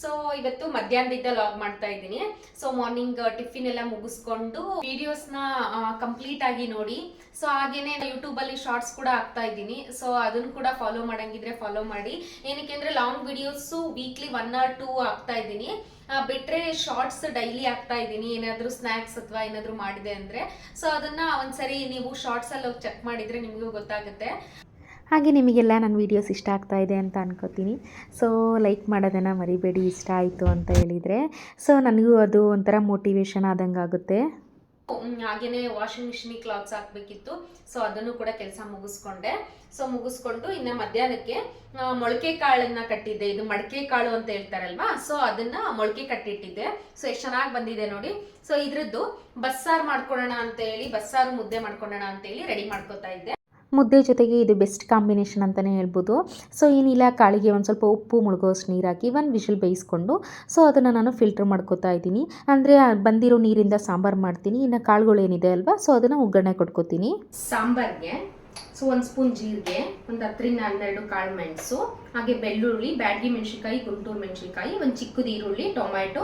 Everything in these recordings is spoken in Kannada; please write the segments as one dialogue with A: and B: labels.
A: ಸೊ ಇವತ್ತು ಮಧ್ಯಾಹ್ನದಿಂದ ಲಾಗ್ ಮಾಡ್ತಾ ಇದ್ದೀನಿ. ಸೊ ಮಾರ್ನಿಂಗ್ ಟಿಫಿನ್ ಎಲ್ಲ ಮುಗಿಸ್ಕೊಂಡು ವಿಡಿಯೋಸ್ನ ಕಂಪ್ಲೀಟ್ ಆಗಿ ನೋಡಿ. ಸೊ ಹಾಗೇನೆ ಯೂಟ್ಯೂಬಲ್ಲಿ ಶಾರ್ಟ್ಸ್ ಕೂಡ ಹಾಕ್ತಾ ಇದ್ದೀನಿ. ಸೊ ಅದನ್ನ ಕೂಡ ಫಾಲೋ ಮಾಡಂಗಿದ್ರೆ ಫಾಲೋ ಮಾಡಿ. ಏನಕ್ಕೆ ಅಂದ್ರೆ long videos weekly one or two ಹಾಕ್ತಾ ಇದ್ದೀನಿ. ಬಿಟ್ರೆ ಶಾರ್ಟ್ಸ್ ಡೈಲಿ ಹಾಕ್ತಾ ಇದ್ದೀನಿ. ಏನಾದರೂ ಸ್ನ್ಯಾಕ್ಸ್ ಅಥವಾ ಏನಾದರೂ ಮಾಡಿದೆ ಅಂದ್ರೆ. ಸೊ ಅದನ್ನ ಒಂದ್ಸರಿ ನೀವು ಶಾರ್ಟ್ಸ್ ಅಲ್ಲಿ ಹೋಗಿ ಚೆಕ್ ಮಾಡಿದ್ರೆ ನಿಮಗೂ ಗೊತ್ತಾಗುತ್ತೆ.
B: ಹಾಗೆ ನಿಮಗೆಲ್ಲ ನನ್ನ ವೀಡಿಯೋಸ್ ಇಷ್ಟ ಆಗ್ತಾ ಇದೆ ಅಂತ ಅನ್ಕೋತೀನಿ. ಸೊ ಲೈಕ್ ಮಾಡೋದನ್ನು ಮರಿಬೇಡಿ, ಇಷ್ಟ ಆಯಿತು ಅಂತ ಹೇಳಿದರೆ. ಸೊ ನನಗೂ ಅದು ಒಂಥರ ಮೋಟಿವೇಶನ್ ಆದಂಗೆ ಆಗುತ್ತೆ.
A: ಹಾಗೆಯೇ ವಾಷಿಂಗ್ ಮಿಷಿನಿಗೆ ಕ್ಲಾತ್ಸ್ ಹಾಕಬೇಕಿತ್ತು. ಸೊ ಅದನ್ನು ಕೂಡ ಕೆಲಸ ಮುಗಿಸ್ಕೊಂಡೆ. ಸೊ ಮುಗಿಸ್ಕೊಂಡು ಇನ್ನು ಮಧ್ಯಾಹ್ನಕ್ಕೆ ಮೊಳಕೆ ಕಾಳನ್ನ ಕಟ್ಟಿದ್ದೆ. ಇದು ಮಡಕೆ ಕಾಳು ಅಂತ ಹೇಳ್ತಾರಲ್ವಾ? ಸೊ ಅದನ್ನ ಮೊಳಕೆ ಕಟ್ಟಿಟ್ಟಿದ್ದೆ. ಸೊ ಎಷ್ಟು ಚೆನ್ನಾಗಿ ಬಂದಿದೆ ನೋಡಿ. ಸೊ ಇದ್ರದ್ದು ಬಸ್ಸಾರು ಮಾಡ್ಕೊಳ್ಳೋಣ ಅಂತ ಹೇಳಿ, ಬಸ್ಸಾರು ಮುದ್ದೆ ಮಾಡ್ಕೊಳ್ಳೋಣ ಅಂತ ಹೇಳಿ ರೆಡಿ ಮಾಡ್ಕೋತಾ ಇದ್ದೆ.
B: ಮುದ್ದೆ ಜೊತೆಗೆ ಇದು ಬೆಸ್ಟ್ ಕಾಂಬಿನೇಷನ್ ಅಂತಲೇ ಹೇಳ್ಬೋದು. ಸೊ ಏನಿಲ್ಲ ಕಾಳಿಗೆ ಒಂದು ಸ್ವಲ್ಪ ಉಪ್ಪು ಮುಳುಗೋಷ್ಟು ನೀರು ಹಾಕಿ ಒಂದು ವಿಷಲ್ ಬೇಯಿಸ್ಕೊಂಡು ಸೊ ಅದನ್ನು ನಾನು ಫಿಲ್ಟರ್ ಮಾಡ್ಕೋತಾ ಇದ್ದೀನಿ. ಅಂದರೆ ಬಂದಿರೋ ನೀರಿಂದ ಸಾಂಬಾರು ಮಾಡ್ತೀನಿ. ಇನ್ನು ಕಾಳುಗಳು ಏನಿದೆ ಅಲ್ವಾ ಸೊ ಅದನ್ನು ಒಗ್ಗರಣೆ ಕೊಟ್ಕೋತೀನಿ.
A: ಸಾಂಬಾರ್ಗೆ ಸೊ ಒಂದು ಸ್ಪೂನ್ ಜೀರಿಗೆ, ಒಂದು ಹತ್ತರಿಂದ ಹನ್ನೆರಡು ಕಾಳು ಮೆಣಸು, ಹಾಗೆ ಬೆಳ್ಳುಳ್ಳಿ, ಬ್ಯಾಡಗಿ ಮೆಣಸಿನ್ಕಾಯಿ, ಗುಂಟೂರು ಮೆಣಸಿನ್ಕಾಯಿ, ಒಂದು ಚಿಕ್ಕದು ಈರುಳ್ಳಿ, ಟೊಮ್ಯಾಟೊ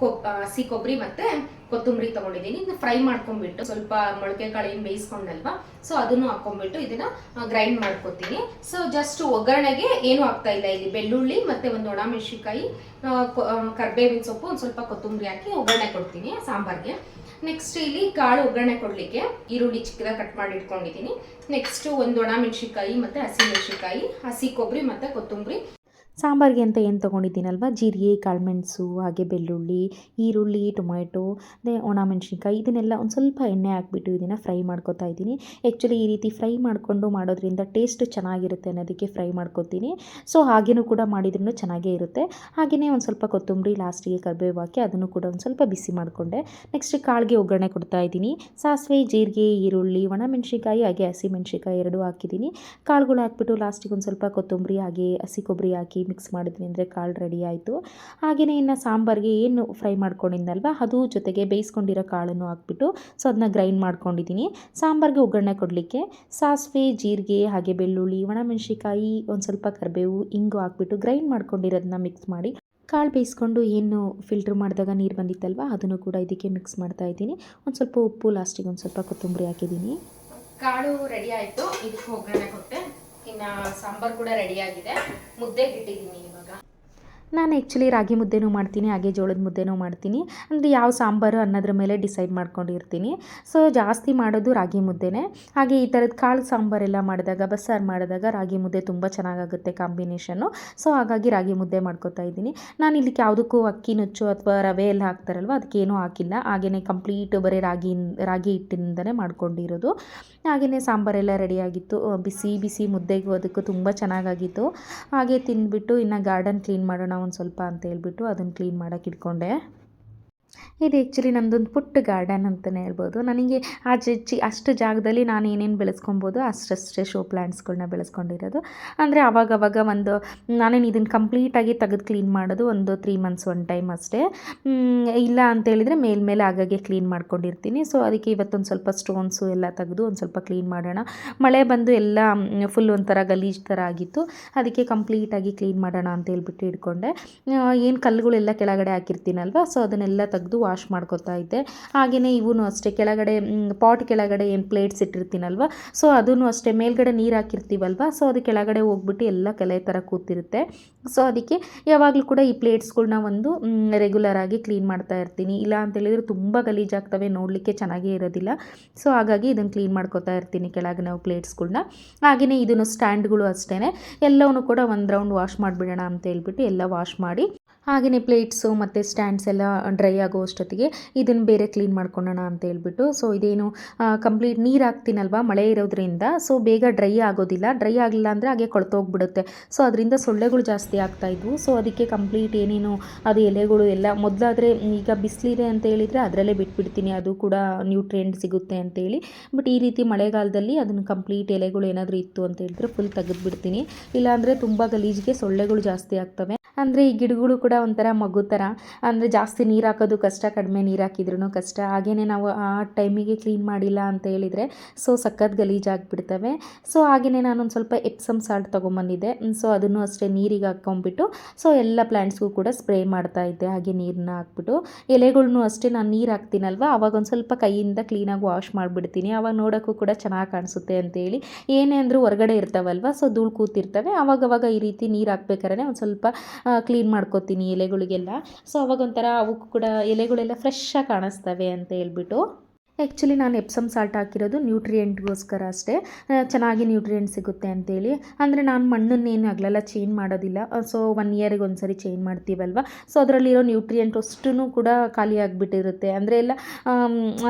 A: ಕೊಬ್ ಆ, ಹಸಿ ಮತ್ತೆ ಕೊತ್ತಂಬರಿ ತಗೊಂಡಿದ್ದೀನಿ. ಇದನ್ನ ಫ್ರೈ ಮಾಡ್ಕೊಂಡ್ಬಿಟ್ಟು ಸ್ವಲ್ಪ ಮೊಳಕೆ ಕಾಳು ಏನು ಬೇಯಿಸ್ಕೊಂಡಲ್ವಾ ಸೊ ಅದನ್ನು ಹಾಕೊಂಡ್ಬಿಟ್ಟು ಇದನ್ನ ಗ್ರೈಂಡ್ ಮಾಡ್ಕೊತೀನಿ. ಸೊ ಜಸ್ಟ್ ಒಗ್ಗರಣೆಗೆ ಏನು ಆಗ್ತಾ ಇಲ್ಲ ಇಲ್ಲಿ. ಬೆಳ್ಳುಳ್ಳಿ ಮತ್ತೆ ಒಂದು ಒಣ ಮೆಣಸಿಕಾಯಿ ಕರ್ಬೇವಿನ ಸೊಪ್ಪು ಒಂದು ಸ್ವಲ್ಪ ಕೊತ್ತಂಬರಿ ಹಾಕಿ ಒಗ್ಗರಣೆ ಕೊಡ್ತೀನಿ ಸಾಂಬಾರ್ಗೆ. ನೆಕ್ಸ್ಟ್ ಇಲ್ಲಿ ಕಾಳು ಒಗ್ಗರಣೆ ಕೊಡ್ಲಿಕ್ಕೆ ಈರುಳ್ಳಿ ಚಿಕ್ಕದಾಗಿ ಕಟ್ ಮಾಡಿ ಇಟ್ಕೊಂಡಿದ್ದೀನಿ. ನೆಕ್ಸ್ಟ್ ಒಂದು ಒಣ ಮೆಣಸಿಕಾಯಿ ಮತ್ತೆ ಹಸಿ ಮೆಣಸಿಕಾಯಿ ಹಸಿ ಕೊಬ್ಬರಿ ಮತ್ತೆ ಕೊತ್ತಂಬರಿ.
B: ಸಾಂಬಾರಿಗೆ ಅಂತ ಏನು ತೊಗೊಂಡಿದ್ದೀನಲ್ವ? ಜೀರಿಗೆ, ಕಾಳುಮೆಣಸು, ಹಾಗೆ ಬೆಳ್ಳುಳ್ಳಿ, ಈರುಳ್ಳಿ ಟೊಮೆಟೊ ಅದೇ ಒಣ ಮೆಣಸಿನ್ಕಾಯಿ, ಇದನ್ನೆಲ್ಲ ಒಂದು ಸ್ವಲ್ಪ ಎಣ್ಣೆ ಹಾಕ್ಬಿಟ್ಟು ಇದನ್ನು ಫ್ರೈ ಮಾಡ್ಕೊತಾ ಇದ್ದೀನಿ. ಆ್ಯಕ್ಚುಲಿ ಈ ರೀತಿ ಫ್ರೈ ಮಾಡಿಕೊಂಡು ಮಾಡೋದ್ರಿಂದ ಟೇಸ್ಟ್ ಚೆನ್ನಾಗಿರುತ್ತೆ ಅನ್ನೋದಕ್ಕೆ ಫ್ರೈ ಮಾಡ್ಕೊತೀನಿ. ಸೊ, ಹಾಗೇನೂ ಕೂಡ ಮಾಡಿದ್ರೂ ಚೆನ್ನಾಗೇ ಇರುತ್ತೆ. ಹಾಗೆಯೇ ಒಂದು ಸ್ವಲ್ಪ ಕೊತ್ತಂಬರಿ, ಲಾಸ್ಟಿಗೆ ಕರಿಬೇವು ಹಾಕಿ ಅದನ್ನು ಕೂಡ ಒಂದು ಸ್ವಲ್ಪ ಬಿಸಿ ಮಾಡಿಕೊಂಡೆ. ನೆಕ್ಸ್ಟ್ ಕಾಳಿಗೆ ಒಗ್ಗರಣೆ ಕೊಡ್ತಾ ಇದ್ದೀನಿ. ಸಾಸಿವೆ, ಜೀರಿಗೆ, ಈರುಳ್ಳಿ, ಒಣ ಮೆಣಸಿನ್ಕಾಯಿ, ಹಾಗೆ ಹಸಿ ಮೆಣಸಿನ್ಕಾಯಿ ಎರಡೂ ಹಾಕಿದ್ದೀನಿ. ಕಾಳುಗಳು ಹಾಕ್ಬಿಟ್ಟು ಲಾಸ್ಟಿಗೆ ಒಂದು ಸ್ವಲ್ಪ ಕೊತ್ತಂಬರಿ, ಹಾಗೆ ಹಸಿ ಕೊಬ್ಬರಿ ಹಾಕಿ ಮಿಕ್ಸ್ ಮಾಡಿದ್ವಿ ಅಂದರೆ ಕಾಳು ರೆಡಿ ಆಯಿತು. ಹಾಗೆಯೇ ಇನ್ನು ಸಾಂಬಾರಿಗೆ ಏನು ಫ್ರೈ ಮಾಡ್ಕೊಂಡಿದ್ದಲ್ವ ಅದು ಜೊತೆಗೆ ಬೇಯಿಸ್ಕೊಂಡಿರೋ ಕಾಳನ್ನು ಹಾಕ್ಬಿಟ್ಟು ಸೊ ಅದನ್ನ ಗ್ರೈಂಡ್ ಮಾಡ್ಕೊಂಡಿದ್ದೀನಿ ಸಾಂಬಾರಿಗೆ ಒಗ್ಗರಣೆ ಕೊಡಲಿಕ್ಕೆ ಸಾಸಿವೆ, ಜೀರಿಗೆ, ಹಾಗೆ ಬೆಳ್ಳುಳ್ಳಿ ಒಣಮೆಣಸಿಕಾಯಿ ಒಂದು ಸ್ವಲ್ಪ ಕರಿಬೇವು ಹಿಂಗು ಹಾಕ್ಬಿಟ್ಟು ಗ್ರೈಂಡ್ ಮಾಡ್ಕೊಂಡಿರೋದನ್ನ ಮಿಕ್ಸ್ ಮಾಡಿ ಕಾಳು ಬೇಯಿಸ್ಕೊಂಡು ಏನು ಫಿಲ್ಟ್ರ್ ಮಾಡಿದಾಗ ನೀರು ಬಂದಿತ್ತಲ್ವ, ಅದನ್ನು ಕೂಡ ಇದಕ್ಕೆ ಮಿಕ್ಸ್ ಮಾಡ್ತಾ ಇದ್ದೀನಿ. ಒಂದು ಸ್ವಲ್ಪ ಉಪ್ಪು ಲಾಸ್ಟಿಗೆ ಒಂದು ಸ್ವಲ್ಪ ಕೊತ್ತಂಬರಿ ಹಾಕಿದ್ದೀನಿ.
A: ಕಾಳು ರೆಡಿ ಆಯಿತು, ಇದಕ್ಕೆ ಒಗ್ಗರಣೆ ಕೊಟ್ಟೆ. ಇನ್ನ ಸಾಂಬಾರ್ ಕೂಡ ರೆಡಿ ಆಗಿದೆ. ಮುದ್ದೆಗೆ ಇಟ್ಟಿದ್ದೀನಿ
B: ನಾನು ಆ್ಯಕ್ಚುಲಿ ರಾಗಿ ಮುದ್ದೆನೂ ಮಾಡ್ತೀನಿ, ಹಾಗೆ ಜೋಳದ ಮುದ್ದೆನೂ ಮಾಡ್ತೀನಿ. ಅಂದರೆ ಯಾವ ಸಾಂಬಾರು ಅನ್ನೋದ್ರ ಮೇಲೆ ಡಿಸೈಡ್ ಮಾಡ್ಕೊಂಡಿರ್ತೀನಿ. ಸೊ ಜಾಸ್ತಿ ಮಾಡೋದು ರಾಗಿ ಮುದ್ದೆನೇ. ಹಾಗೆ ಈ ಥರದ ಕಾಳು ಸಾಂಬಾರೆಲ್ಲ ಮಾಡಿದಾಗ, ಬಸ್ಸಾರು ಮಾಡಿದಾಗ ರಾಗಿ ಮುದ್ದೆ ತುಂಬ ಚೆನ್ನಾಗಾಗುತ್ತೆ ಕಾಂಬಿನೇಷನ್ನು ಸೊ ಹಾಗಾಗಿ ರಾಗಿ ಮುದ್ದೆ ಮಾಡ್ಕೊತಾ ಇದ್ದೀನಿ. ನಾನು ಇಲ್ಲಿಗೆ ಯಾವುದಕ್ಕೂ ಅಕ್ಕಿ, ನುಚ್ಚು ಅಥವಾ ರವೆ ಎಲ್ಲ ಹಾಕ್ತಾರಲ್ವ, ಅದಕ್ಕೇನೂ ಹಾಕಿಲ್ಲ. ಹಾಗೆಯೇ ಕಂಪ್ಲೀಟ್ ಬರೀ ರಾಗಿ ರಾಗಿ ಹಿಟ್ಟಿನಿಂದನೇ ಮಾಡ್ಕೊಂಡಿರೋದು. ಹಾಗೆಯೇ ಸಾಂಬಾರೆಲ್ಲ ರೆಡಿಯಾಗಿತ್ತು ಬಿಸಿ ಬಿಸಿ ಮುದ್ದೆಗೂ ಅದಕ್ಕೂ ತುಂಬ ಚೆನ್ನಾಗಾಗಿತ್ತು. ಹಾಗೆ ತಿಂದ್ಬಿಟ್ಟು ಇನ್ನು ಗಾರ್ಡನ್ ಕ್ಲೀನ್ ಮಾಡೋಣ ಒಂದು ಸ್ವಲ್ಪ ಅಂತ ಹೇಳ್ಬಿಟ್ಟು ಅದನ್ನು ಕ್ಲೀನ್ ಮಾಡೋಕ್ಕೆ ಇಟ್ಕೊಂಡೆ. ಇದು ಆ್ಯಕ್ಚುಲಿ ನಮ್ಮದೊಂದು ಪುಟ್ಟ ಗಾರ್ಡನ್ ಅಂತಲೇ ಹೇಳ್ಬೋದು. ನನಗೆ ಆ ಚಿ ಅಷ್ಟು ಜಾಗದಲ್ಲಿ ನಾನು ಏನೇನು ಬೆಳೆಸ್ಕೊಬೋದು ಅಷ್ಟಷ್ಟೇ ಶೋ ಪ್ಲ್ಯಾಂಟ್ಸ್ಗಳನ್ನ ಬೆಳೆಸ್ಕೊಂಡಿರೋದು. ಅಂದರೆ ಅವಾಗವಾಗ ಒಂದು, ನಾನೇನು ಇದನ್ನು ಕಂಪ್ಲೀಟಾಗಿ ತೆಗೆದು ಕ್ಲೀನ್ ಮಾಡೋದು ಒಂದು ತ್ರೀ ಮಂತ್ಸ್ ಒನ್ ಟೈಮ್ ಅಷ್ಟೇ. ಇಲ್ಲ ಅಂತೇಳಿದರೆ ಮೇಲ್ಮೇಲೆ ಆಗಾಗೆ ಕ್ಲೀನ್ ಮಾಡ್ಕೊಂಡಿರ್ತೀನಿ. ಸೊ ಅದಕ್ಕೆ ಇವತ್ತೊಂದು ಸ್ವಲ್ಪ ಸ್ಟೋನ್ಸು ಎಲ್ಲ ತೆಗೆದು ಒಂದು ಸ್ವಲ್ಪ ಕ್ಲೀನ್ ಮಾಡೋಣ. ಮಳೆ ಬಂದು ಎಲ್ಲ ಫುಲ್ ಒಂಥರ ಗಲೀಜು ಥರ ಆಗಿತ್ತು. ಅದಕ್ಕೆ ಕಂಪ್ಲೀಟಾಗಿ ಕ್ಲೀನ್ ಮಾಡೋಣ ಅಂತ ಹೇಳ್ಬಿಟ್ಟು ಇಟ್ಕೊಂಡೆ. ಏನು ಕಲ್ಲುಗಳೆಲ್ಲ ಕೆಳಗಡೆ ಹಾಕಿರ್ತೀನಲ್ವ? ಸೊ ಅದನ್ನೆಲ್ಲ ತೆಗೆದು ವಾಶ್ ಮಾಡ್ಕೊತಾ ಇದ್ದೆ. ಹಾಗೆಯೇ ಇವೂ ಅಷ್ಟೇ ಕೆಳಗಡೆ ಪಾಟ್ ಕೆಳಗಡೆ ಏನು ಪ್ಲೇಟ್ಸ್ ಇಟ್ಟಿರ್ತೀನಲ್ವ? ಸೊ ಅದನ್ನು ಅಷ್ಟೇ ಮೇಲ್ಗಡೆ ನೀರು ಹಾಕಿರ್ತೀವಲ್ವ? ಸೊ ಅದು ಕೆಳಗಡೆ ಹೋಗ್ಬಿಟ್ಟು ಎಲ್ಲ ಕಲೆ ಥರ ಕೂತಿರುತ್ತೆ. ಸೊ ಅದಕ್ಕೆ ಯಾವಾಗಲೂ ಕೂಡ ಈ ಪ್ಲೇಟ್ಸ್ಗಳನ್ನ ಒಂದು ರೆಗ್ಯುಲರ್ ಆಗಿ ಕ್ಲೀನ್ ಮಾಡ್ತಾ ಇರ್ತೀನಿ. ಇಲ್ಲ ಅಂತೇಳಿದರೆ ತುಂಬ ಗಲೀಜಾಗ್ತವೆ ನೋಡಲಿಕ್ಕೆ ಚೆನ್ನಾಗೇ ಇರೋದಿಲ್ಲ. ಸೊ ಹಾಗಾಗಿ ಇದನ್ನು ಕ್ಲೀನ್ ಮಾಡ್ಕೋತಾ ಇರ್ತೀನಿ ಕೆಳಗೆ ನಾವು ಪ್ಲೇಟ್ಸ್ಗಳನ್ನ ಹಾಗೆಯೇ ಇದನ್ನು ಸ್ಟ್ಯಾಂಡ್ಗಳು ಅಷ್ಟೇ ಎಲ್ಲವೂ ಕೂಡ ಒಂದು ರೌಂಡ್ ವಾಶ್ ಮಾಡಿಬಿಡೋಣ ಅಂತ ಹೇಳ್ಬಿಟ್ಟು ಎಲ್ಲ ವಾಶ್ ಮಾಡಿ ಹಾಗೆಯೇ ಪ್ಲೇಟ್ಸು ಮತ್ತು ಸ್ಟ್ಯಾಂಡ್ಸ್ ಎಲ್ಲ ಡ್ರೈ ಆಗೋ ಅಷ್ಟೊತ್ತಿಗೆ ಇದನ್ನು ಬೇರೆ ಕ್ಲೀನ್ ಮಾಡ್ಕೊಳ್ಳೋಣ ಅಂತ ಹೇಳ್ಬಿಟ್ಟು ಸೊ ಇದೇನು ಕಂಪ್ಲೀಟ್ ನೀರು ಹಾಕ್ತೀನಲ್ವ, ಮಳೆ ಇರೋದ್ರಿಂದ ಸೊ ಬೇಗ ಡ್ರೈ ಆಗೋದಿಲ್ಲ ಡ್ರೈ ಆಗಲಿಲ್ಲ ಅಂದರೆ ಹಾಗೆ ಕೊಳ್ತೋಗ್ಬಿಡುತ್ತೆ. ಸೊ ಅದರಿಂದ ಸೊಳ್ಳೆಗಳು ಜಾಸ್ತಿ ಆಗ್ತಾ ಇದ್ವು ಸೊ ಅದಕ್ಕೆ ಕಂಪ್ಲೀಟ್ ಏನೇನು, ಅದು ಎಲೆಗಳು ಎಲ್ಲ, ಮೊದಲಾದರೆ ಈಗ ಬಿಸಿಲಿದೆ ಅಂತ ಹೇಳಿದರೆ ಅದರಲ್ಲೇ ಬಿಟ್ಬಿಡ್ತೀನಿ, ಅದು ಕೂಡ ನ್ಯೂಟ್ರಿಯೆಂಟ್ ಸಿಗುತ್ತೆ ಅಂತೇಳಿ ಬಟ್ ಈ ರೀತಿ ಮಳೆಗಾಲದಲ್ಲಿ ಅದನ್ನು ಕಂಪ್ಲೀಟ್ ಎಲೆಗಳು ಏನಾದರೂ ಇತ್ತು ಅಂತ ಹೇಳಿದ್ರೆ ಫುಲ್ ತೆಗೆದುಬಿಡ್ತೀನಿ. ಇಲ್ಲಾಂದರೆ ತುಂಬ ಗಲೀಜಿಗೆ ಸೊಳ್ಳೆಗಳು ಜಾಸ್ತಿ ಆಗ್ತವೆ. ಅಂದರೆ ಈ ಗಿಡಗಳು ಕೂಡ ಒಂಥರ ಮಗು ಥರ ಅಂದರೆ ಜಾಸ್ತಿ ನೀರು ಹಾಕೋದು ಕಷ್ಟ, ಕಡಿಮೆ ನೀರು ಹಾಕಿದ್ರೂ ಕಷ್ಟ. ಹಾಗೆಯೇ ನಾವು ಆ ಟೈಮಿಗೆ ಕ್ಲೀನ್ ಮಾಡಿಲ್ಲ ಅಂತ ಹೇಳಿದರೆ ಸೊ ಸಖತ್ ಗಲೀಜಾಗಿಬಿಡ್ತವೆ ಸೊ ಹಾಗೆಯೇ ನಾನೊಂದು ಸ್ವಲ್ಪ ಎಪ್ಸಮ್ ಸಾಲ್ಟ್ ತೊಗೊಂಬಂದಿದ್ದೆ. ಸೊ ಅದನ್ನು ಅಷ್ಟೇ ನೀರಿಗೆ ಹಾಕ್ಕೊಂಬಿಟ್ಟು ಸೊ ಎಲ್ಲ ಪ್ಲ್ಯಾಂಟ್ಸ್ಗೂ ಕೂಡ ಸ್ಪ್ರೇ ಮಾಡ್ತಾ ಇದ್ದೆ. ಹಾಗೆ ನೀರನ್ನ ಹಾಕ್ಬಿಟ್ಟು ಎಲೆಗಳ್ನು ಅಷ್ಟೇ ನಾನು ನೀರು ಹಾಕ್ತೀನಲ್ವ? ಅವಾಗ ಒಂದು ಸ್ವಲ್ಪ ಕೈಯಿಂದ ಕ್ಲೀನಾಗಿ ವಾಶ್ ಮಾಡಿಬಿಡ್ತೀನಿ. ಅವಾಗ ನೋಡೋಕ್ಕೂ ಕೂಡ ಚೆನ್ನಾಗಿ ಕಾಣಿಸುತ್ತೆ ಅಂತೇಳಿ ಏನೇ ಅಂದರೂ ಹೊರಗಡೆ ಇರ್ತಾವಲ್ವ? ಸೊ ಧೂಳು ಕೂತಿರ್ತವೆ. ಅವಾಗವಾಗ ಈ ರೀತಿ ನೀರು ಹಾಕ್ಬೇಕಾರೆ ಒಂದು ಸ್ವಲ್ಪ ಕ್ಲೀನ್ ಮಾಡ್ಕೊತೀನಿ. ಎಲೆಗಳಿಗೆಲ್ಲ. ಸೊ ಅವಾಗ ಒಂಥರ ಅವಕ್ಕೂ ಕೂಡ ಎಲೆಗಳೆಲ್ಲ ಫ್ರೆಶ್ಶಾಗಿ ಕಾಣಿಸ್ತವೆ ಅಂತ ಹೇಳ್ಬಿಟ್ಟು ಆ್ಯಕ್ಚುಲಿ ನಾನು ಎಪ್ಸಮ್ ಸಾಲ್ಟ್ ಹಾಕಿರೋದು ನ್ಯೂಟ್ರಿಯೆಂಟ್ಗೋಸ್ಕರ ಅಷ್ಟೇ. ಚೆನ್ನಾಗಿ ನ್ಯೂಟ್ರಿಯೆಂಟ್ ಸಿಗುತ್ತೆ ಅಂತೇಳಿ. ಅಂದರೆ ನಾನು ಮಣ್ಣನ್ನೇನು ಹಗಲೆಲ್ಲ ಚೇಂಜ್ ಮಾಡೋದಿಲ್ಲ. ಸೊ ಒನ್ ಇಯರಿಗೆ ಒಂದು ಸರಿ ಚೇಂಜ್ ಮಾಡ್ತೀವಲ್ವ? ಸೊ ಅದರಲ್ಲಿರೋ ನ್ಯೂಟ್ರಿಯೆಂಟ್ ಅಷ್ಟೂ ಕೂಡ ಖಾಲಿ ಆಗಿಬಿಟ್ಟಿರುತ್ತೆ. ಅಂದರೆ ಎಲ್ಲ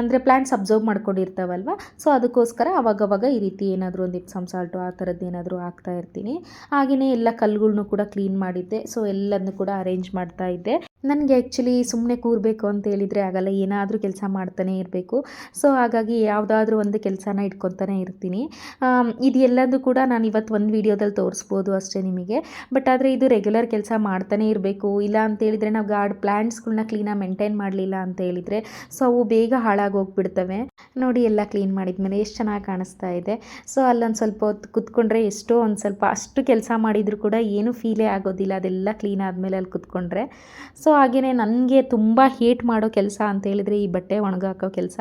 B: ಅಂದರೆ ಪ್ಲ್ಯಾಂಟ್ಸ್ ಅಬ್ಸರ್ವ್ ಮಾಡ್ಕೊಂಡಿರ್ತಾವಲ್ವ? ಸೊ ಅದಕ್ಕೋಸ್ಕರ ಅವಾಗವಾಗ ಈ ರೀತಿ ಏನಾದರೂ ಒಂದು ಎಪ್ಸಮ್ ಸಾಲ್ಟು ಆ ಥರದ್ದು ಏನಾದರೂ ಹಾಕ್ತಾ ಇರ್ತೀನಿ. ಹಾಗೆಯೇ ಎಲ್ಲ ಕಲ್ಲುಗಳ್ನೂ ಕೂಡ ಕ್ಲೀನ್ ಮಾಡಿದ್ದೆ. ಸೊ ಎಲ್ಲದನ್ನು ಕೂಡ ಅರೇಂಜ್ ಮಾಡ್ತಾ ಇದ್ದೆ. ನನಗೆ ಆ್ಯಕ್ಚುಲಿ ಸುಮ್ಮನೆ ಕೂರಬೇಕು ಅಂತ ಹೇಳಿದರೆ ಆಗಲ್ಲ, ಏನಾದರೂ ಕೆಲಸ ಮಾಡ್ತಾನೆ ಇರಬೇಕು. ಸೊ ಹಾಗಾಗಿ ಯಾವುದಾದ್ರೂ ಒಂದು ಕೆಲಸನ ಇಟ್ಕೊತಾನೆ ಇರ್ತೀನಿ. ಇದು ಎಲ್ಲದೂ ಕೂಡ ನಾನು ಇವತ್ತು ಒಂದು ವೀಡಿಯೋದಲ್ಲಿ ತೋರಿಸ್ಬೋದು ಅಷ್ಟೇ ನಿಮಗೆ. ಬಟ್ ಆದರೆ ಇದು ರೆಗ್ಯುಲರ್ ಕೆಲಸ ಮಾಡ್ತಾನೆ ಇರಬೇಕು. ಇಲ್ಲ ಅಂತ ಹೇಳಿದರೆ ನಾವು ಗಾರ್ಡ್ ಪ್ಲ್ಯಾಂಟ್ಸ್ಗಳನ್ನ ಕ್ಲೀನಾಗಿ ಮೇಂಟೈನ್ ಮಾಡಲಿಲ್ಲ ಅಂತ ಹೇಳಿದರೆ ಸೊ ಅವು ಬೇಗ ಹಾಳಾಗಿ ಹೋಗ್ಬಿಡ್ತವೆ. ನೋಡಿ ಎಲ್ಲ ಕ್ಲೀನ್ ಮಾಡಿದ್ಮೇಲೆ ಎಷ್ಟು ಚೆನ್ನಾಗಿ ಕಾಣಿಸ್ತಾ ಇದೆ. ಸೊ ಅಲ್ಲೊಂದು ಸ್ವಲ್ಪ ಹೊತ್ತು ಕುತ್ಕೊಂಡ್ರೆ ಎಷ್ಟೋ ಒಂದು ಸ್ವಲ್ಪ ಅಷ್ಟು ಕೆಲಸ ಮಾಡಿದರೂ ಕೂಡ ಏನೂ ಫೀಲೇ ಆಗೋದಿಲ್ಲ. ಅದೆಲ್ಲ ಕ್ಲೀನ್ ಆದಮೇಲೆ ಅಲ್ಲಿ ಕುತ್ಕೊಂಡ್ರೆ. ಸೊ ಹಾಗೆಯೇ ನನಗೆ ತುಂಬ ಹೇಟ್ ಮಾಡೋ ಕೆಲಸ ಅಂತ ಹೇಳಿದರೆ ಈ ಬಟ್ಟೆ ಒಣಗಾಕೋ ಕೆಲಸ.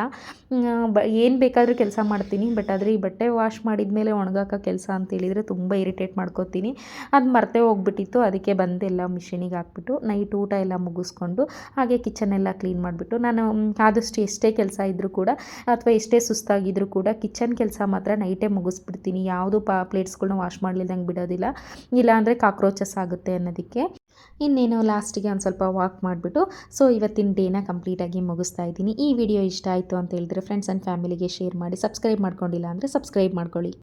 B: ಬ, ಏನು ಬೇಕಾದರೂ ಕೆಲಸ ಮಾಡ್ತೀನಿ ಬಟ್ ಆದರೆ ಈ ಬಟ್ಟೆ ವಾಶ್ ಮಾಡಿದ ಮೇಲೆ ಒಣಗಾಕೋ ಕೆಲಸ ಅಂತ ಹೇಳಿದರೆ ತುಂಬ ಇರಿಟೇಟ್ ಮಾಡ್ಕೋತೀನಿ. ಅದು ಮರೆತೆ ಹೋಗ್ಬಿಟ್ಟಿತ್ತು, ಅದಕ್ಕೆ ಬಂದೆಲ್ಲ ಮಿಷಿನಿಗೆ ಹಾಕ್ಬಿಟ್ಟು ನೈಟ್ ಊಟ ಎಲ್ಲ ಮುಗಿಸ್ಕೊಂಡು ಹಾಗೆ ಕಿಚನ್ ಎಲ್ಲ ಕ್ಲೀನ್ ಮಾಡಿಬಿಟ್ಟು ನಾನು ಆದಷ್ಟು ಎಷ್ಟೇ ಕೆಲಸ ಇದ್ದರೂ ಕೂಡ ಅಥವಾ ಎಷ್ಟೇ ಸುಸ್ತಾಗಿದ್ದರೂ ಕೂಡ ಕಿಚನ್ ಕೆಲಸ ಮಾತ್ರ ನೈಟೇ ಮುಗಿಸ್ಬಿಡ್ತೀನಿ. ಯಾವುದು ಪಾ ಪ್ಲೇಟ್ಸ್ಗಳ್ನ ವಾಶ್ ಮಾಡಲಿಲ್ದಂಗೆ ಬಿಡೋದಿಲ್ಲ. ಇಲ್ಲಾಂದರೆ ಕಾಕ್ರೋಚಸ್ ಆಗುತ್ತೆ ಅನ್ನೋದಕ್ಕೆ. ಇನ್ನೇನು ಲಾಸ್ಟಿಗೆ ಒಂದು ಸ್ವಲ್ಪ ವಾಕ್ ಮಾಡಿಬಿಟ್ಟು ಸೊ ಇವತ್ತಿನ ಡೇನ ಕಂಪ್ಲೀಟಾಗಿ ಮುಗಿಸ್ತಾ ಇದ್ದೀನಿ. ಈ ವಿಡಿಯೋ ಇಷ್ಟ ಆಯಿತು ಅಂತ ಹೇಳಿದ್ರೆ ಫ್ರೆಂಡ್ಸ್ ಆ್ಯಂಡ್ ಫ್ಯಾಮಿಲಿಗೆ ಶೇರ್ ಮಾಡಿ ಸಬ್ಸ್ಕ್ರೈಬ್ ಮಾಡ್ಕೊಂಡಿಲ್ಲ ಅಂದರೆ ಸಬ್ಸ್ಕ್ರೈಬ್ ಮಾಡ್ಕೊಳ್ಳಿ.